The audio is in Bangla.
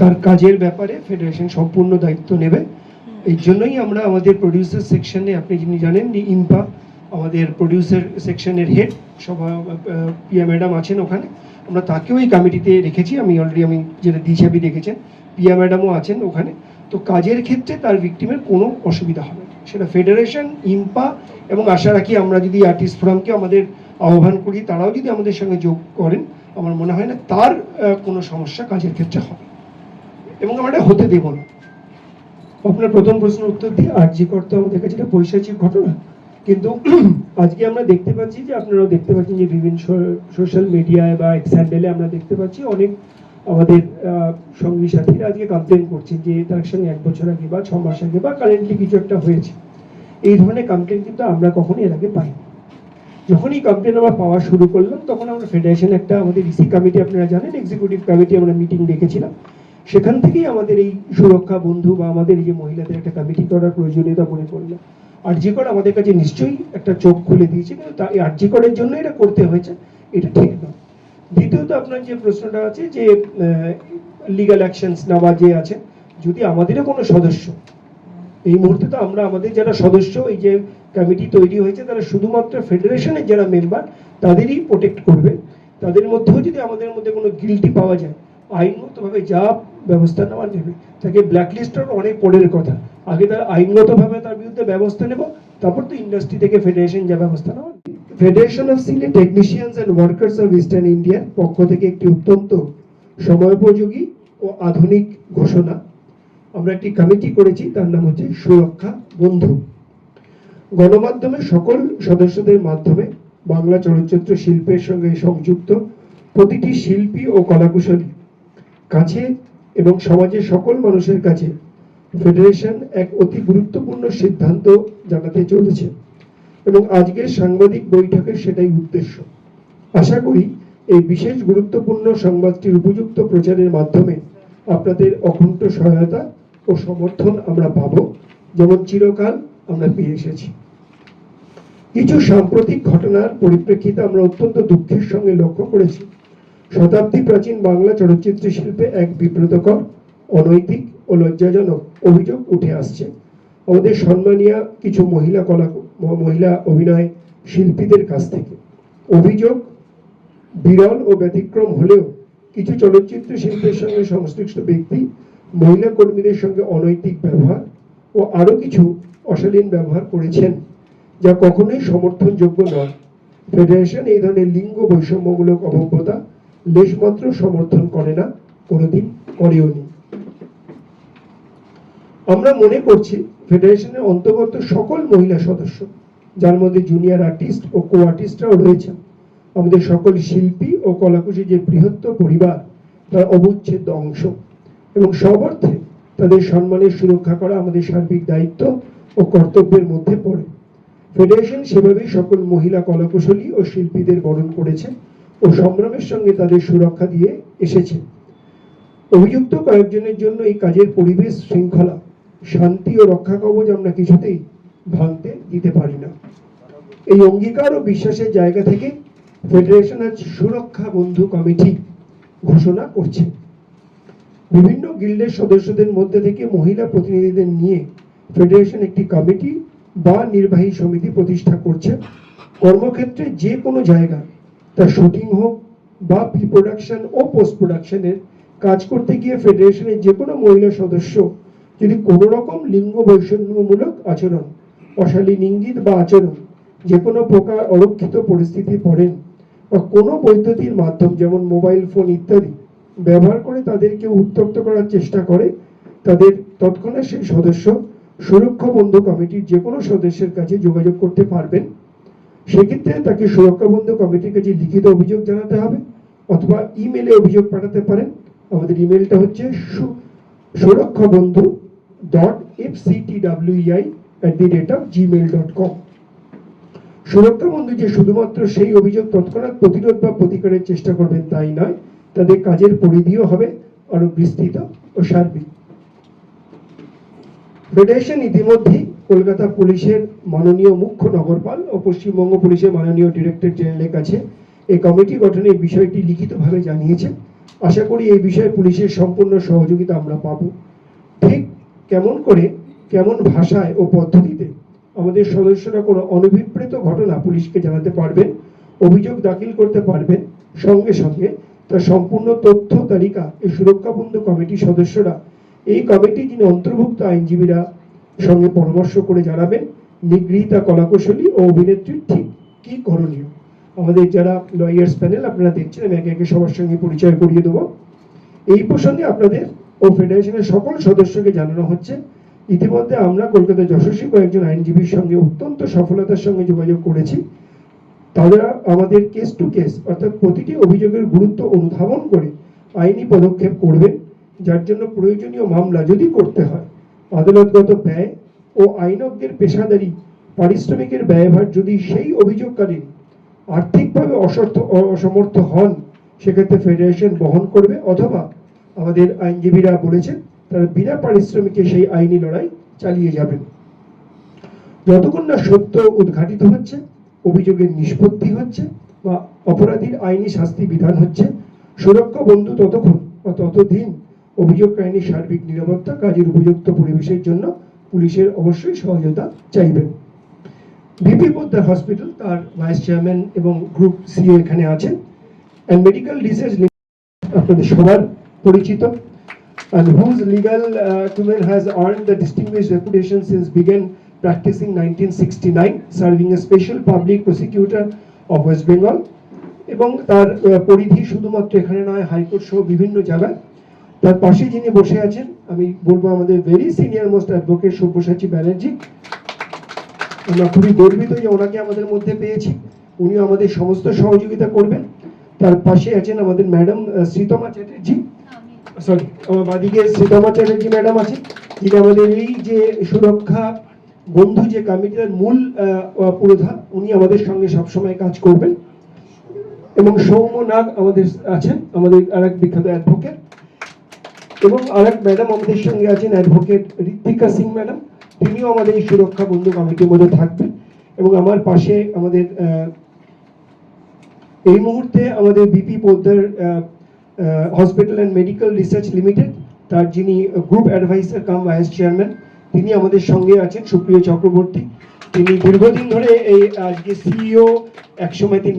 তার কাজের ব্যাপারে ফেডারেশন সম্পূর্ণ দায়িত্ব নেবে। এই জন্যই আমরা আমাদের প্রডিউসার সেকশনে আপনি যিনি জানেন ইম্পা আমাদের প্রডিউসার সেকশনের হেড সভা পিয়া ম্যাডাম আছেন ওখানে। আমরা তাকেও এই কমিটিতে রেখেছি। আমি অলরেডি আমি যেটা দিছাবি দেখেছেন পিয়া ম্যাডামও আছেন ওখানে। তো কাজের ক্ষেত্রে তার ভিকটিমের কোনো অসুবিধা হবে না। সেটা ফেডারেশন ইম্পা এবং আশা রাখি আমরা যদি আর্টিস্ট ফোরামকে আমাদের আহ্বান করি তারাও যদি আমাদের সঙ্গে যোগ করেন আমার মনে হয় না তার কোনো সমস্যা কাজের ক্ষেত্রে হবে এবং আমরা এটা হতে দেব না। আপনার প্রথম প্রশ্নের উত্তর দিয়ে আর্জি করতে আমাদের কাছে এটা পৈশাচিক ঘটনা। কিন্তু আজকে আমরা দেখতে পাচ্ছি যে আপনারাও দেখতে পাচ্ছেন যে বিভিন্ন সোশ্যাল মিডিয়ায় বা এক্স হ্যান্ডেলে আমরা দেখতে পাচ্ছি অনেক আমাদের সঙ্গী সাথীরা আজকে কমপ্লেন করছেন যে তার সঙ্গে এক বছর আগে বা ছ মাস আগে বা কারেন্টলি কিছু একটা হয়েছে। এই ধরনের কমপ্লেন কিন্তু আমরা কখনোই এর আগে পাইনি। যখন এই কমপ্লেন আমরা পাওয়া শুরু করলাম, তখন আমরা ফেডারেশন একটা আমাদের ইসি কমিটি আপনারা জানেন এক্সিকিউটিভ কমিটি আমরা মিটিং ডেকেছিলাম সেখান থেকেই আমাদের এই সুরক্ষা বন্ধু বা আমাদের এই যে মহিলাদের একটা কমিটি করার প্রয়োজনীয়তা মনে করলাম আরজিকর আমাদের কাছে নিশ্চয়ই একটা চোখ খুলে দিয়েছে, কিন্তু তা এই আরজিকরের জন্য এটা করতে হয়েছে, এটা ঠিক নয়। দ্বিতীয়ত আপনার যে প্রশ্নটা আছে যে লিগাল অ্যাকশনস নেওয়া যে আছে, যদি আমাদেরও কোনো সদস্য, এই মুহূর্তে তো আমরা আমাদের যারা সদস্য, এই যে কমিটি তৈরি হয়েছে, তারা শুধুমাত্র ফেডারেশনের যারা মেম্বার তাদেরই প্রোটেক্ট করবে। তাদের মধ্যেও যদি আমাদের মধ্যে কোনো গিলটি পাওয়া যায়, আইনগতভাবে যা ব্যবস্থা নেওয়া নেবে তাকে ব্ল্যাকলিস্টের অনেক পরের কথা। আগে তার আইনগতভাবে তার বিরুদ্ধে ব্যবস্থা নেব, তারপর তো ইন্ডাস্ট্রি থেকে ফেডারেশন যা ব্যবস্থা নেওয়া ফেডারেশন অফ সিলে technicians and workers of eastern ইন্ডিয়ার পক্ষ থেকে একটি অত্যন্ত সময়োপযোগী ও আধুনিক ঘোষণা। আমরা একটি কমিটি করেছি, তার নাম হচ্ছে সুরক্ষা বন্ধু। গণমাধ্যমের সকল সদস্যদের মাধ্যমে বাংলা চলচ্চিত্র শিল্পের সঙ্গে সংযুক্ত প্রতিটি শিল্পী ও কলাকুশলী কাছে এবং সমাজের সকল মানুষের কাছে ফেডারেশন এক অতি গুরুত্বপূর্ণ সিদ্ধান্ত জানাতে চলেছে এবং আজকের সাংবাদিক বৈঠকের সেটাই উদ্দেশ্য। আশা করি এই বিশেষ গুরুত্বপূর্ণ সংবাদটির উপযুক্ত প্রচারের মাধ্যমে আপনাদের অকুণ্ঠ সহায়তা ও সমর্থন আমরা পাব। যেমন চিরকাল আমরা পেয়ে এসেছি। কিছু সাম্প্রতিক ঘটনার পরিপ্রেক্ষিতে আমরা অত্যন্ত দুঃখের সঙ্গে লক্ষ্য করেছি। শতাব্দী প্রাচীন বাংলা চলচ্চিত্র শিল্পে এক বিব্রতকর, অনৈতিক ও লজ্জাজনক অভিযোগ উঠে আসছে। আমাদের সম্মানীয় কিছু মহিলা কলা, মহিলা অভিনয় শিল্পীদের কাছ থেকে। অভিযোগ বিরল ও ব্যতিক্রম হলেও কিছু চলচ্চিত্র শিল্পের সঙ্গে সংশ্লিষ্ট ব্যক্তি, মহিলা কর্মীদের সঙ্গে অনৈতিক ব্যবহার ও আরও কিছু অশালীন ব্যবহার করেছেন, যা কখনোই সমর্থনযোগ্য নয়। ফেডারেশন এই ধরনের লিঙ্গ বৈষম্যমূলক অভব্যতা লেশমাত্র সমর্থন করে না, কোনোদিন করেও নি। আমরা মনে করছি ফেডারেশনের অন্তর্গত সকল মহিলা সদস্য, যার মধ্যে জুনিয়র আর্টিস্ট ও কো আর্টিস্টরাও রয়েছেন, আমাদের সকল শিল্পী ও কলাকুশী যে বৃহত্তর পরিবার, তার অবচ্ছেদ্য অংশ এবং সব অর্থে তাদের সম্মানের সুরক্ষা করা আমাদের সার্বিক দায়িত্ব ও কর্তব্যের মধ্যে পড়ে। ফেডারেশন সেভাবেই সকল মহিলা কলাকুশলী ও শিল্পীদের বরণ করেছে। ও সংগ্রামের সঙ্গে তাদের সুরক্ষা দিয়ে এসেছে। অভিযুক্ত কয়েকজনের জন্য এই কাজের পরিবেশ শৃঙ্খলা, শান্তি ও রক্ষা কবচ আমরা কিছুতেই ভাঙতে দিতে পারি না। এই অঙ্গীকার ও বিশ্বাসের জায়গা থেকে ফেডারেশন আজ সুরক্ষা বন্ধু কমিটি ঘোষণা করছে। বিভিন্ন গিল্ডের সদস্যদের মধ্যে থেকে মহিলা প্রতিনিধিদের নিয়ে ফেডারেশন একটি কমিটি বা নির্বাহী সমিতি প্রতিষ্ঠা করছে। কর্মক্ষেত্রে যে কোনো জায়গা তা শুটিং হোক বা প্রি প্রোডাকশন ও পোস্ট প্রোডাকশনের কাজ করতে গিয়ে ফেডারেশনের যে কোনো মহিলা সদস্য যদি কোনো রকম লিঙ্গ বৈষম্যমূলক আচরণ, অশালীন ইঙ্গিত বা আচরণ যে কোনো প্রকার অরক্ষিত পরিস্থিতি পড়েন বা কোনো বৈদ্যুতির মাধ্যম যেমন মোবাইল ফোন ইত্যাদি ব্যবহার করে তাদেরকে উত্তপ্ত করার চেষ্টা করে, তাদের তৎক্ষণাৎ সেই সদস্য সুরক্ষা বন্ধু কমিটির যে কোনো সদস্যের কাছে যোগাযোগ করতে পারবেন। সেক্ষেত্রে তাকে সুরক্ষা বন্ধু কমিটির কাছে লিখিত অভিযোগ জানাতে হবে অথবা ইমেলে অভিযোগ পাঠাতে পারেন। আমাদের ইমেলটা হচ্ছে Suraksha Bandhu dot F C T W I at the rate of Gmail dot com Suraksha Bandhu যে শুধুমাত্র সেই অভিযোগ তৎক্ষণাৎ প্রতিরোধ বা প্রতিকারের চেষ্টা করবেন তাই নয়, তাদের কাজের পরিধিও হবে আরও বিস্তৃত ও সার্বিক। ফেডারেশন ইতিমধ্যেই কলকাতা পুলিশের মাননীয় মুখ্য নগরপাল ও পশ্চিমবঙ্গ পুলিশের মাননীয় ডিরেক্টর জেনারেলের কাছে এই কমিটি গঠনের বিষয়টি লিখিতভাবে জানিয়েছে। আশা করি এই বিষয়ে পুলিশের সম্পূর্ণ সহযোগিতা আমরা পাবো। ঠিক কেমন করে, কেমন ভাষায় ও পদ্ধতিতে আমাদের সদস্যরা কোনো অনভিপ্রেত ঘটনা পুলিশকে জানাতে পারবেন, অভিযোগ দাখিল করতে পারবেন, সঙ্গে সঙ্গে তার সম্পূর্ণ তথ্য, তালিকা এই সুরক্ষা বন্ধু কমিটির সদস্যরা, এই কমিটি যিনি অন্তর্ভুক্ত আইনজীবীরা সঙ্গে পরামর্শ করে জানাবেন নিগৃহীতা কলাকুশলী ও অভিনেত্রীর ঠিক কি করণীয়। আমাদের যারা লয়ার্স প্যানেল আপনারা দেখছেন, আমি একে একে সবার সঙ্গে পরিচয় করিয়ে দেবো। এই প্রসঙ্গে আপনাদের ও ফেডারেশনের সকল সদস্যকে জানানো হচ্ছে। ইতিমধ্যে আমরা কলকাতা যশস্বী কয়েকজন আইনজীবীর সঙ্গে অত্যন্ত সফলতার সঙ্গে যোগাযোগ করেছি। তারা আমাদের কেস টু কেস অর্থাৎ প্রতিটি অভিযোগের গুরুত্ব অনুধাবন করে আইনি পদক্ষেপ করবেন, যার জন্য প্রয়োজনীয় মামলা যদি করতে হয়। আদালতগত ব্যয় ও আইনজ্ঞের পেশাদারি পারিশ্রমিকের ব্যয়ভার যদি সেই অভিযোগকারী আর্থিকভাবে অসর্থ, অসমর্থ হন, সেক্ষেত্রে ফেডারেশন বহন করবে অথবা আমাদের আইনজীবীরা বলেছেন তারা বিনা পারিশ্রমিকে সেই আইনি লড়াই চালিয়ে যাবেন। যতক্ষণ না সত্য উদ্ঘাটিত হচ্ছে, অভিযোগের নিষ্পত্তি হচ্ছে বা অপরাধীর আইনি শাস্তি বিধান হচ্ছে, সুরক্ষা বন্ধু ততক্ষণ বা ততদিন অভিযোগকারী সার্বিক নিরাপত্তা কাজের উপযুক্ত পরিবেশের জন্য পুলিশের অবশ্যই সহযোগিতা চাইবেন। বিপি পোদ্দার হসপিটাল তার ভাইস চেয়ারম্যান এবং গ্রুপ সিও এখানে আছেন। অ্যান্ড মেডিকেল রিসার্চ আপনাদের সবার পরিচিত। And whose legal uh, acumen has earned the distinguished reputation since began practicing 1969, serving as special public prosecutor of. এবং তার আহ, পরিধি শুধুমাত্র এখানে নয় হাইকোর্ট সহ বিভিন্ন জায়গায় তার পাশে যিনি বসে আছেন আমি বলব আমাদের very senior most advocate Sabyasachi Banerjee. আমরা খুবই গর্বিত যে ওনাকে আমাদের মধ্যে পেয়েছি। উনি আমাদের সমস্ত সহযোগিতা করবেন। তার পাশে আছেন আমাদের ম্যাডাম শ্রীতমা চ্যাটার্জি। সরি আমার বাদিকে শ্রীতমা চ্যাটার্জি ম্যাডাম আছেন। যিনি আমাদের এই যে সুরক্ষা বন্ধু যে কমিটির মূল আহ, আহ, পুরোধা উনি আমাদের সঙ্গে সবসময় কাজ করবেন। এবং সৌম্য নাগ আমাদের আছেন আমাদের আর এক বিখ্যাত অ্যাডভোকেট এবং আরেক ম্যাডাম আমাদের সঙ্গে আছেন অ্যাডভোকেট ঋত্বিকা সিং ম্যাডাম তিনিও আমাদের এই সুরক্ষা বন্ধু কমিটির মধ্যে থাকবেন। এবং আমার পাশে আমাদের এই মুহূর্তে আমাদের BP Poddar hospital and medical research limited তার যিনি group advisor cum vice chairman তিনি আমাদের সঙ্গে আছেন সুপ্রিয় চক্রবর্তী। তিনি দীর্ঘদিন ধরে এই আজকে সিইও একসময় তিনি